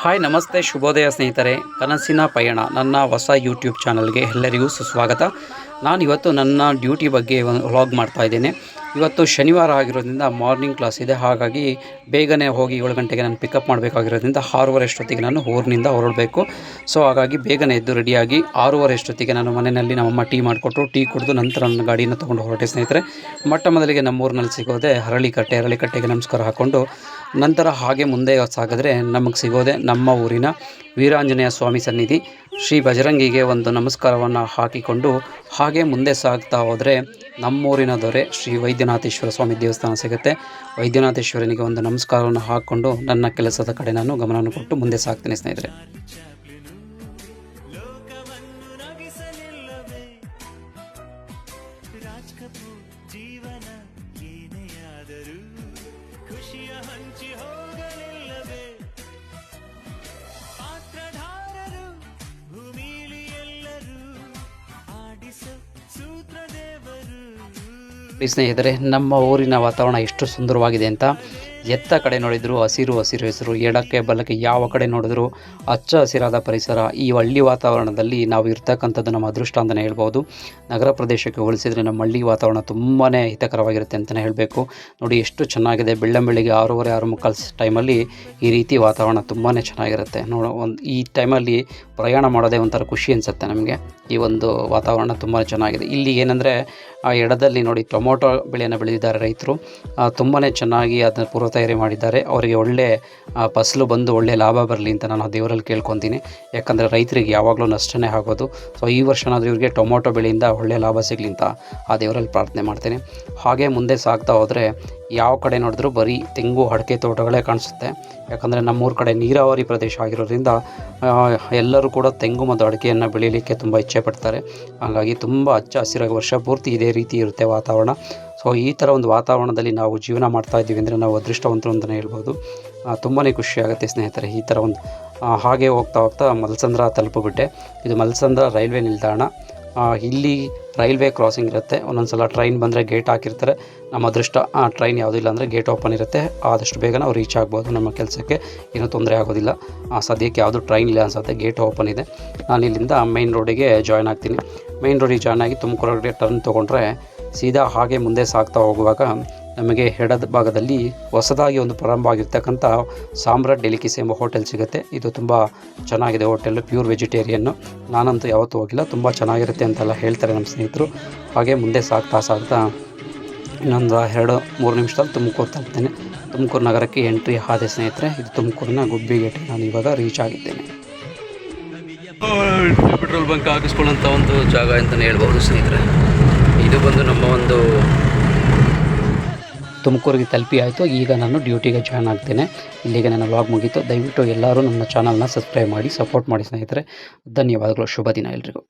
Hi, ನಮಸ್ತೆ ಶುಭೋದಯ ಸ್ನೇಹಿತರೆ. ಕನಸಿನ ಪಯಣ, ನನ್ನ ಹೊಸ ಯೂಟ್ಯೂಬ್ ಚಾನಲ್ಗೆ ಎಲ್ಲರಿಗೂ ಸುಸ್ವಾಗತ. ನಾನು ಇವತ್ತು ನನ್ನ ಡ್ಯೂಟಿ ಬಗ್ಗೆ ಒಂದು ವ್ಲಾಗ್ ಮಾಡ್ತಾ ಇದ್ದೇನೆ. ಇವತ್ತು ಶನಿವಾರ ಆಗಿರೋದ್ರಿಂದ ಮಾರ್ನಿಂಗ್ ಕ್ಲಾಸ್ ಇದೆ. ಹಾಗಾಗಿ ಬೇಗನೆ ಹೋಗಿ ಏಳು ಗಂಟೆಗೆ ನಾನು ಪಿಕಪ್ ಮಾಡಬೇಕಾಗಿರೋದ್ರಿಂದ ಆರೂವರೆ ಅಷ್ಟೊತ್ತಿಗೆ ನಾನು ಊರಿನಿಂದ ಹೊರಡಬೇಕು. ಸೊ ಹಾಗಾಗಿ ಬೇಗನೆ ಎದ್ದು ರೆಡಿಯಾಗಿ ಆರೂವರೆ ಅಷ್ಟೊತ್ತಿಗೆ ನಾನು ಮನೆಯಲ್ಲಿ ನಮ್ಮಮ್ಮ ಟೀ ಮಾಡಿಕೊಟ್ಟು ಟೀ ಕುಡಿದು ನಂತರ ನನ್ನ ಗಾಡಿನ ತೊಗೊಂಡು ಹೊರಟೆ ಸ್ನೇಹಿತರೆ. ಮೊಟ್ಟ ಮೊದಲಿಗೆ ನಮ್ಮೂರಿನಲ್ಲಿ ಸಿಗೋದೆ ಹರಳಿಕಟ್ಟೆ. ಹರಳಿಕಟ್ಟೆಗೆ ನಮಸ್ಕಾರ ಹಾಕ್ಕೊಂಡು ನಂತರ ಹಾಗೆ ಮುಂದೆ ಸಾಗಿದ್ರೆ ನಮಗೆ ಸಿಗೋದೆ ನಮ್ಮ ಊರಿನ ವೀರಾಂಜನೇಯ ಸ್ವಾಮಿ ಸನ್ನಿಧಿ. ಶ್ರೀ ಬಜರಂಗಿಗೆ ಒಂದು ನಮಸ್ಕಾರವನ್ನು ಹಾಕಿಕೊಂಡು ಹಾಗೆ ಮುಂದೆ ಸಾಗ್ತಾ ಹೋದರೆ ನಮ್ಮೂರಿನ ದೊರೆ ಶ್ರೀ ವೈದ್ಯನಾಥೇಶ್ವರ ಸ್ವಾಮಿ ದೇವಸ್ಥಾನ ಸಿಗುತ್ತೆ. ವೈದ್ಯನಾಥೇಶ್ವರನಿಗೆ ಒಂದು ನಮಸ್ಕಾರವನ್ನು ಹಾಕ್ಕೊಂಡು ನನ್ನ ಕೆಲಸದ ಕಡೆ ನಾನು ಗಮನವನ್ನು ಕೊಟ್ಟು ಮುಂದೆ ಸಾಗ್ತೇನೆ ಸ್ನೇಹಿತರೆ. ಜೀವನ ಏನೇ ಆದರೂ ಸ್ನೇಹಿತರೆ ನಮ್ಮ ಊರಿನ ವಾತಾವರಣ ಎಷ್ಟು ಸುಂದರವಾಗಿದೆ ಅಂತ ಎತ್ತ ಕಡೆ ನೋಡಿದ್ರು, ಹಸಿರು ಹಸಿರು ಹೆಸರು, ಎಡಕ್ಕೆ ಬಲಕ್ಕೆ ಯಾವ ಕಡೆ ನೋಡಿದ್ರು ಹಚ್ಚ ಹಸಿರಾದ ಪರಿಸರ. ಈ ಹಳ್ಳಿ ವಾತಾವರಣದಲ್ಲಿ ನಾವು ಇರ್ತಕ್ಕಂಥದ್ದು ನಮ್ಮ ಅದೃಷ್ಟ ಅಂತಲೇ ಹೇಳ್ಬೋದು. ನಗರ ಪ್ರದೇಶಕ್ಕೆ ಹೋಲಿಸಿದರೆ ನಮ್ಮ ಹಳ್ಳಿ ವಾತಾವರಣ ತುಂಬಾ ಹಿತಕರವಾಗಿರುತ್ತೆ ಅಂತಲೇ ಹೇಳಬೇಕು. ನೋಡಿ, ಎಷ್ಟು ಚೆನ್ನಾಗಿದೆ. ಬೆಳ್ಳಂಬೆಳಿಗ್ಗೆ ಆರೂವರೆ, ಆರು ಮುಕ್ಕಾಲು ಟೈಮಲ್ಲಿ ಈ ರೀತಿ ವಾತಾವರಣ ತುಂಬಾ ಚೆನ್ನಾಗಿರುತ್ತೆ. ನೋಡೋ, ಒಂದು ಈ ಟೈಮಲ್ಲಿ ಪ್ರಯಾಣ ಮಾಡೋದೇ ಒಂಥರ ಖುಷಿ ಅನಿಸುತ್ತೆ ನಮಗೆ. ಈ ಒಂದು ವಾತಾವರಣ ತುಂಬಾ ಚೆನ್ನಾಗಿದೆ. ಇಲ್ಲಿ ಏನಂದರೆ, ಆ ಎಡದಲ್ಲಿ ನೋಡಿ ಟೊಮೊಟೊ ಬೆಳೆಯನ್ನು ಬೆಳೆದಿದ್ದಾರೆ ರೈತರು. ತುಂಬಾ ಚೆನ್ನಾಗಿ ಅದನ್ನು ಪೂರ್ವ ತಯಾರಿ ಮಾಡಿದ್ದಾರೆ. ಅವರಿಗೆ ಒಳ್ಳೆ ಫಸಲು ಬಂದು ಒಳ್ಳೆ ಲಾಭ ಬರಲಿ ಅಂತ ನಾನು ದೇವರಲ್ಲಿ ಕೇಳ್ಕೊತೀನಿ. ಯಾಕಂದರೆ ರೈತರಿಗೆ ಯಾವಾಗಲೂ ನಷ್ಟನೇ ಆಗೋದು. ಸೊ ಈ ವರ್ಷನಾದರೂ ಇವರಿಗೆ ಟೊಮೊಟೊ ಬೆಳೆಯಿಂದ ಒಳ್ಳೆ ಲಾಭ ಸಿಗಲಿ ಅಂತ ಆ ದೇವರಲ್ಲಿ ಪ್ರಾರ್ಥನೆ ಮಾಡ್ತೀನಿ. ಹಾಗೆ ಮುಂದೆ ಸಾಗ್ತಾ ಹೋದರೆ ಯಾವ ಕಡೆ ನೋಡಿದ್ರೂ ಬರೀ ತೆಂಗು, ಅಡಿಕೆ ತೋಟಗಳೇ ಕಾಣಿಸುತ್ತೆ. ಯಾಕಂದರೆ ನಮ್ಮೂರ ಕಡೆ ನೀರಾವರಿ ಪ್ರದೇಶ ಆಗಿರೋದ್ರಿಂದ ಎಲ್ಲರೂ ಕೂಡ ತೆಂಗು ಮತ್ತು ಅಡಿಕೆಯನ್ನು ಬೆಳೀಲಿಕ್ಕೆ ತುಂಬ ಇಚ್ಛೆ ಪಡ್ತಾರೆ. ಹಾಗಾಗಿ ತುಂಬ ಹಚ್ಚ ಹಸಿರಾಗಿ ವರ್ಷ ಪೂರ್ತಿ ಇದೇ ರೀತಿ ಇರುತ್ತೆ ವಾತಾವರಣ. ಸೊ, ಈ ಥರ ಒಂದು ವಾತಾವರಣದಲ್ಲಿ ನಾವು ಜೀವನ ಮಾಡ್ತಾ ಇದ್ದೀವಿ ಅಂದರೆ ನಾವು ಅದೃಷ್ಟವಂತರು ಅಂತಲೇ ಹೇಳ್ಬೋದು. ತುಂಬಾ ಖುಷಿಯಾಗುತ್ತೆ ಸ್ನೇಹಿತರೆ ಈ ಥರ ಒಂದು ಹಾಗೆ ಹೋಗ್ತಾ ಹೋಗ್ತಾ ಮಲ್ಸಂದ್ರ ತಲುಪಿಬಿಟ್ಟೆ. ಇದು ಮಲ್ಸಂದ್ರ ರೈಲ್ವೆ ನಿಲ್ದಾಣ. ಇಲ್ಲಿ ರೈಲ್ವೆ ಕ್ರಾಸಿಂಗ್ ಇರುತ್ತೆ. ಒಂದೊಂದು ಸಲ ಟ್ರೈನ್ ಬಂದರೆ ಗೇಟ್ ಹಾಕಿರ್ತಾರೆ. ನಮ್ಮ ಅದೃಷ್ಟ ಆ ಟ್ರೈನ್ ಯಾವುದಿಲ್ಲ ಅಂದರೆ ಗೇಟ್ ಓಪನ್ ಇರುತ್ತೆ. ಆದಷ್ಟು ಬೇಗ ನಾವು ರೀಚ್ ಆಗ್ಬೋದು. ನಮ್ಮ ಕೆಲಸಕ್ಕೆ ಏನೂ ತೊಂದರೆ ಆಗೋದಿಲ್ಲ. ಆ, ಸದ್ಯಕ್ಕೆ ಯಾವುದು ಟ್ರೈನ್ ಇಲ್ಲ ಅನ್ಸುತ್ತೆ. ಗೇಟ್ ಓಪನ್ ಇದೆ. ನಾನು ಇಲ್ಲಿಂದ ಮೈನ್ ರೋಡಿಗೆ ಜಾಯ್ನ್ ಆಗ್ತೀನಿ. ಮೈನ್ ರೋಡಿಗೆ ಜಾಯ್ನ್ ಆಗಿ ತುಮಕೂರಿಗೆ ಟರ್ನ್ ತೊಗೊಂಡ್ರೆ ಸೀದಾ ಹಾಗೆ ಮುಂದೆ ಸಾಗ್ತಾ ಹೋಗುವಾಗ ನಮಗೆ ಎಡದ ಭಾಗದಲ್ಲಿ ಹೊಸದಾಗಿ ಒಂದು ಪ್ರಾರಂಭ ಆಗಿರ್ತಕ್ಕಂಥ ಸಾಮ್ರಾಟ್ ಡೆಲಿಕಿಸ್ ಎಂಬ ಹೋಟೆಲ್ ಸಿಗುತ್ತೆ. ಇದು ತುಂಬ ಚೆನ್ನಾಗಿದೆ ಹೋಟೆಲ್, ಪ್ಯೂರ್ ವೆಜಿಟೇರಿಯನ್ನು ನಾನಂತೂ ಯಾವತ್ತೂ ಹೋಗಿಲ್ಲ, ತುಂಬ ಚೆನ್ನಾಗಿರುತ್ತೆ ಅಂತೆಲ್ಲ ಹೇಳ್ತಾರೆ ನಮ್ಮ ಸ್ನೇಹಿತರು. ಹಾಗೆ ಮುಂದೆ ಸಾಗ್ತಾ ಸಾಗ್ತಾ ಇನ್ನೊಂದು ಎರಡು, ಮೂರು ನಿಮಿಷದಲ್ಲಿ ತುಮಕೂರು ತಲುಪ್ತೇನೆ. ತುಮಕೂರು ನಗರಕ್ಕೆ ಎಂಟ್ರಿ ಆದ ಸ್ನೇಹಿತರೆ, ಇದು ತುಮಕೂರಿನ ಗುಬ್ಬಿ ಗೇಟಿಗೆ ನಾನು ಇವಾಗ ರೀಚ್ ಆಗಿದ್ದೇನೆ. ಪೆಟ್ರೋಲ್ ಬಂಕ್ ಹಾಕಿಸ್ಕೊಳ್ಳೋಂಥ ಒಂದು ಜಾಗ ಅಂತಲೇ ಹೇಳ್ಬೋದು ಸ್ನೇಹಿತರೆ. ಇದು ಬಂದು ನಮ್ಮ ಒಂದು ತುಮಕೂರಿಗೆ ತಲುಪಿ ಆಯಿತು. ಈಗ ನಾನು ಡ್ಯೂಟಿಗೆ ಜಾಯ್ನ್ ಆಗ್ತೇನೆ. ಇಲ್ಲಿಗೆ ನನ್ನ ವ್ಲಾಗ್ ಮುಗೀತು. ದಯವಿಟ್ಟು ಎಲ್ಲರೂ ನನ್ನ ಚಾನಲ್ನ ಸಬ್ಸ್ಕ್ರೈಬ್ ಮಾಡಿ ಸಪೋರ್ಟ್ ಮಾಡಿ ಸ್ನೇಹಿತರೆ. ಧನ್ಯವಾದಗಳು. ಶುಭ ದಿನ ಎಲ್ರಿಗೂ.